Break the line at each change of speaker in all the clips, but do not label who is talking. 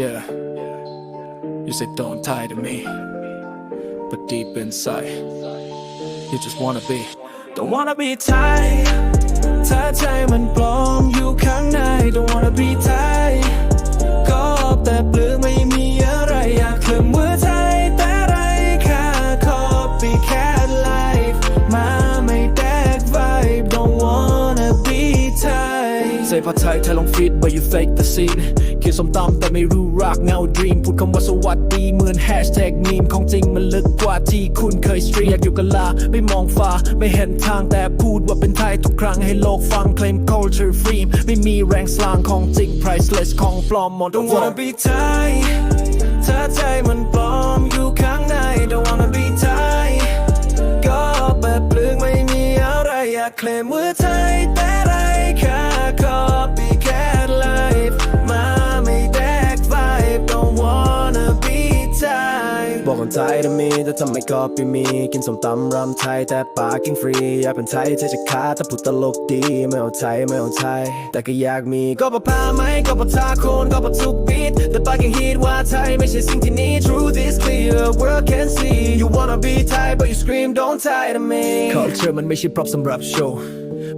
Yeah. You say don't tie to me. But deep inside, you just wanna be. Don't wanna be tied. Tied, tied, and blow. ใส่ผ้าไทยเธอลองฟีด but you fake the scene เขียนสมตำแต่ไม่รู้รักเงา dream พูดคำว่าสวัสดีเหมือน hashtag meme ของจริงมันลึกกว่าที่คุณเคย stream อยากอยู่กับลา ไม่มองฟ้า ไม่เห็นทางแต่พูดว่าเป็นไทยทุกครั้งให้โลกฟัง claim culture free ไม่มีแรงสลางของจริง priceless ของปลอมหมด Don't wanna be Thai ถ้าใจมันปลอมอยู่ข้างใน Don't wanna be Thai ก็แบบเปลือกไม่มีอะไรอยากเคลมว่าไทยแต่ นไทยจะมีแต่ทำไมก็ปีมี กินสมตำรำไทยแต่ปากกินฟรี อยากเป็นไทยเธอจะขาดถ้าพูดตลกดี ไม่เอาไทยไม่เอาไทย แต่ก็อยากมีก็ปะพาไหมก็ปะทาโคนก็ปะทุกบีทแต่ปากยังฮิตว่าไทยไม่ใช่สิ่งที่นี่ Truth is clear world can see you wanna be Thai but you scream don't tie to me culture มันไม่ใช่ prop สำหรับโชว์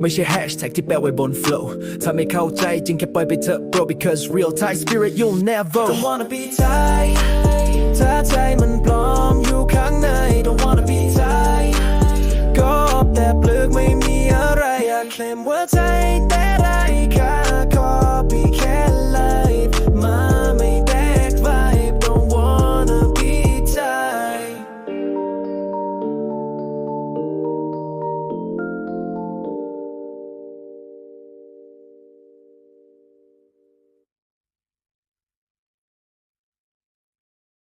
ไม่ใช่ hashtag ที่แปะไว้บน flow ถ้าไม่เข้าใจจริงแค่ปล่อยไปเถอะ bro because real Thai spirit you'll never don't wanna be Thai claim words ain't that